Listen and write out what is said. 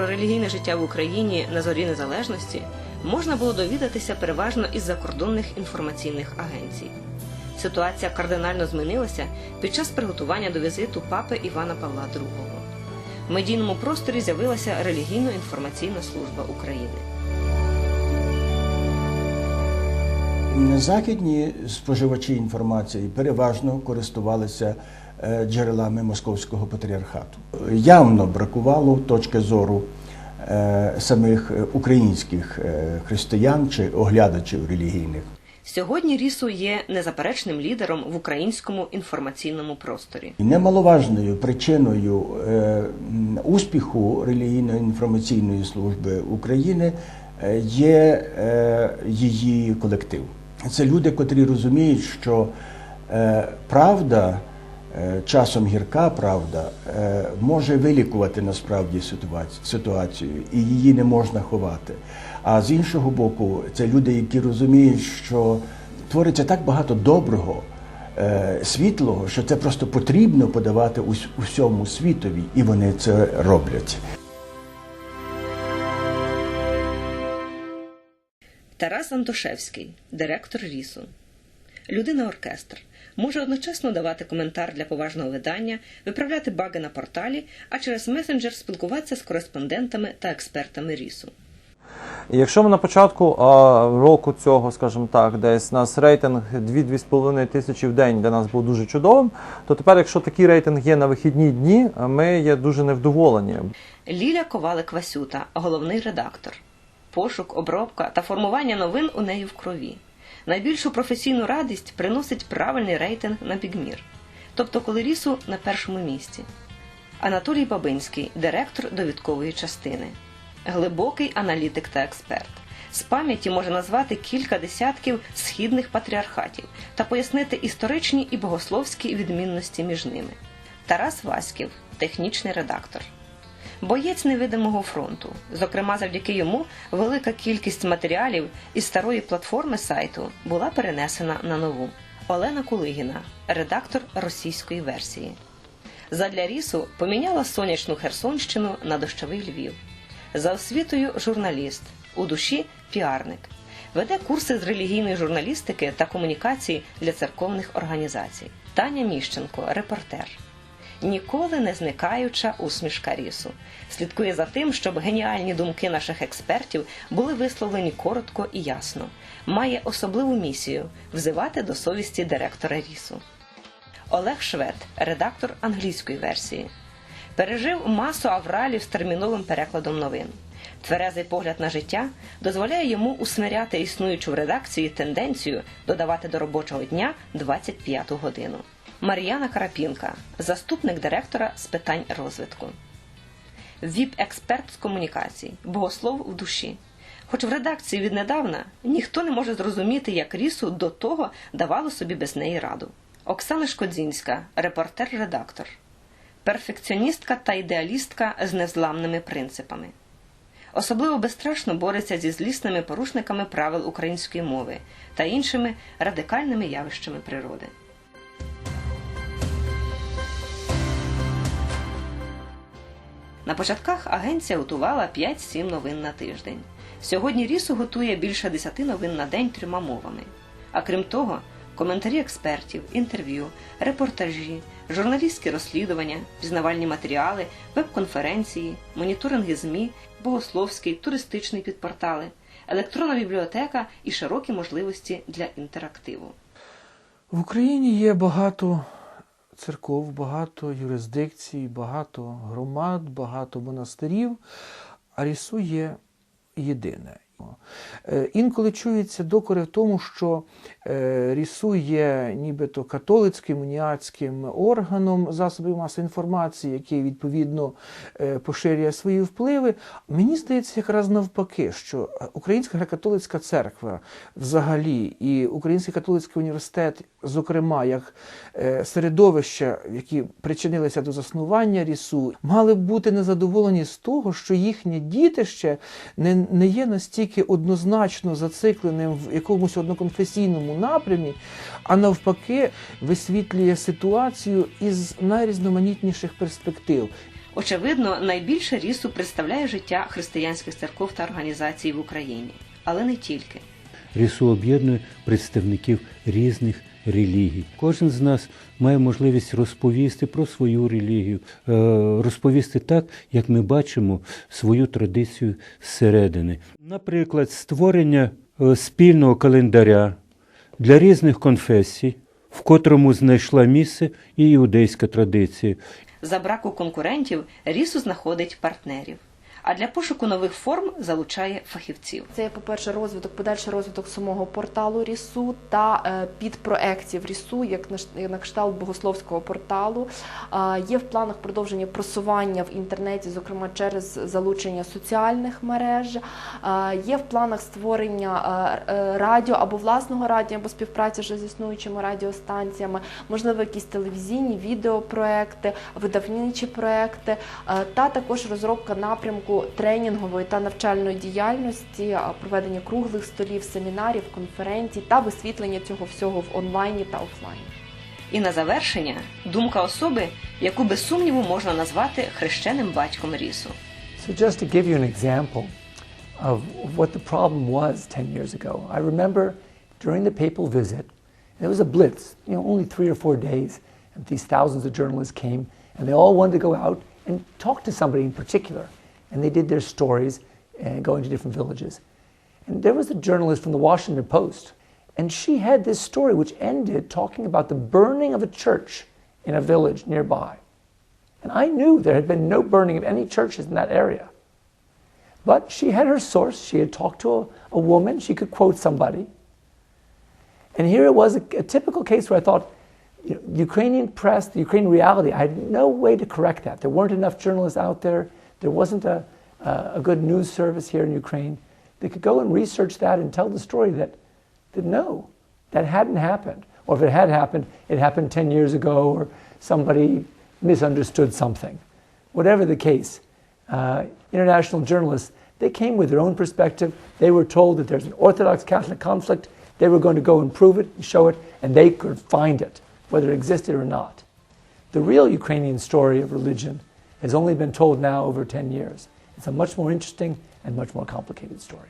про релігійне життя в Україні на зорі незалежності можна було довідатися переважно із закордонних інформаційних агенцій. Ситуація кардинально змінилася під час приготування до візиту папи Івана Павла II. В медійному просторі з'явилася релігійно-інформаційна служба України. Західні споживачі інформації переважно користувалися джерелами Московського патріархату. Явно бракувало точки зору е, самих е, українських е, християн чи оглядачів релігійних. Сьогодні Рісу є незаперечним лідером в українському інформаційному просторі. Немаловажною причиною е, успіху релігійно-інформаційної служби України е, є е, її колектив. Це люди, котрі розуміють, що е, правда, е, часом гірка правда, е, може вилікувати насправді ситуацію, і її не можна ховати. А з іншого боку, це люди, які розуміють, що твориться так багато доброго е, світлого, що це просто потрібно подавати ус- усьому світові, і вони це роблять. Тарас Антошевський, директор Рісу. Людина-оркестр може одночасно давати коментар для поважного видання, виправляти баги на порталі, а через месенджер спілкуватися з кореспондентами та експертами Рісу. Якщо ми на початку року цього, скажімо так, десь нас рейтинг 2-2,5 тисячі в день для нас був дуже чудовим, то тепер, якщо такий рейтинг є на вихідні дні, ми є дуже невдоволені. Ліля Ковалик Васюта, головний редактор. Пошук, обробка та формування новин у неї в крові. Найбільшу професійну радість приносить правильний рейтинг на бігмір, тобто коли рісу на першому місці. Анатолій Бабинський, директор довідкової частини, глибокий аналітик та експерт. З пам'яті може назвати кілька десятків східних патріархатів та пояснити історичні і богословські відмінності між ними. Тарас Васьків, технічний редактор. Боєць невидимого фронту. Зокрема, завдяки йому велика кількість матеріалів із старої платформи сайту була перенесена на нову. Олена Кулигіна, редактор російської версії. Задля рісу поміняла сонячну Херсонщину на дощовий Львів. За освітою журналіст, у душі піарник. Веде курси з релігійної журналістики та комунікації для церковних організацій. Таня Міщенко, репортер ніколи не зникаюча усмішка рісу. Слідкує за тим, щоб геніальні думки наших експертів були висловлені коротко і ясно. Має особливу місію взивати до совісті директора рісу. Олег Швед, редактор англійської версії, пережив масу авралів з терміновим перекладом новин. Тверезий погляд на життя дозволяє йому усмиряти існуючу в редакції тенденцію додавати до робочого дня 25-ту годину. Мар'яна Карапінка, заступник директора з питань розвитку. ВІП-експерт з комунікацій, богослов в душі. Хоч в редакції віднедавна ніхто не може зрозуміти, як рісу до того давало собі без неї раду. Оксана Шкодзінська, репортер-редактор, перфекціоністка та ідеалістка з незламними принципами. Особливо безстрашно бореться зі злісними порушниками правил української мови та іншими радикальними явищами природи. На початках агенція готувала 5-7 новин на тиждень. Сьогодні Рісу готує більше 10 новин на день трьома мовами. А крім того, коментарі експертів, інтерв'ю, репортажі, журналістські розслідування, пізнавальні матеріали, веб-конференції, моніторинги ЗМІ, богословський, туристичний підпортали, електронна бібліотека і широкі можливості для інтерактиву. В Україні є багато церков, багато юрисдикцій, багато громад, багато монастирів, а Рісу єдине. Е, Інколи чується докори в тому, що е, Рісу є нібито католицьким уніатським органом засобів масової інформації, який відповідно е, поширює свої впливи. Мені здається, якраз навпаки, що Українська греко-католицька церква взагалі і Український католицький університет, зокрема, як середовища, які причинилися до заснування Рісу, мали б бути незадоволені з того, що їхнє дітище не, не є настільки однозначно зацикленим в якомусь одноконфесійному напрямі, а навпаки, висвітлює ситуацію із найрізноманітніших перспектив. Очевидно, найбільше рісу представляє життя християнських церков та організацій в Україні, але не тільки. Рісу об'єднує представників різних релігій. Кожен з нас має можливість розповісти про свою релігію, е, розповісти так, як ми бачимо свою традицію зсередини. Наприклад, створення е, спільного календаря для різних конфесій, в котрому знайшла місце і іудейська традиція. За браку конкурентів рісу знаходить партнерів, а для пошуку нових форм залучає фахівців. Це по-перше, розвиток, подальший розвиток самого порталу Рісу та е, підпроєктів Рісу, як на, кшталт богословського порталу. Є в планах продовження просування в інтернеті, зокрема через залучення соціальних мереж. Є в планах створення е, е, радіо або власного радіо, або співпраці вже з існуючими радіостанціями, можливо, якісь телевізійні відеопроекти, видавничі проекти, та також розробка напрямку тренінгової та навчальної діяльності, проведення круглих столів, семінарів, конференцій та висвітлення цього всього в онлайні та офлайні. І на завершення думка особи, яку без сумніву можна назвати хрещеним батьком рісу. So, just to give you an example of what the problem was 10 years ago, I remember during the papal visit, there was a blitz, you know, only three or four days, and these thousands of journalists came, and they all wanted to go out and talk to somebody in particular. And they did their stories and going to different villages. And there was a journalist from the Washington Post, and she had this story which ended talking about the burning of a church in a village nearby. And I knew there had been no burning of any churches in that area. But she had her source. She had talked to a, a woman. She could quote somebody. And here it was a, a typical case where I thought, you know, Ukrainian press, the Ukrainian reality, I had no way to correct that. There weren't enough journalists out there. There wasn't a, a, a good news service here in Ukraine. They could go and research that and tell the story that, that no, that hadn't happened. Or if it had happened, it happened 10 years ago, or somebody misunderstood something. Whatever the case, uh, international journalists, they came with their own perspective. They were told that there's an Orthodox Catholic conflict. They were going to go and prove it and show it, and they could find it, whether it existed or not. The real Ukrainian story of religion has only been told now over 10 years. It's a much more interesting and much more complicated story.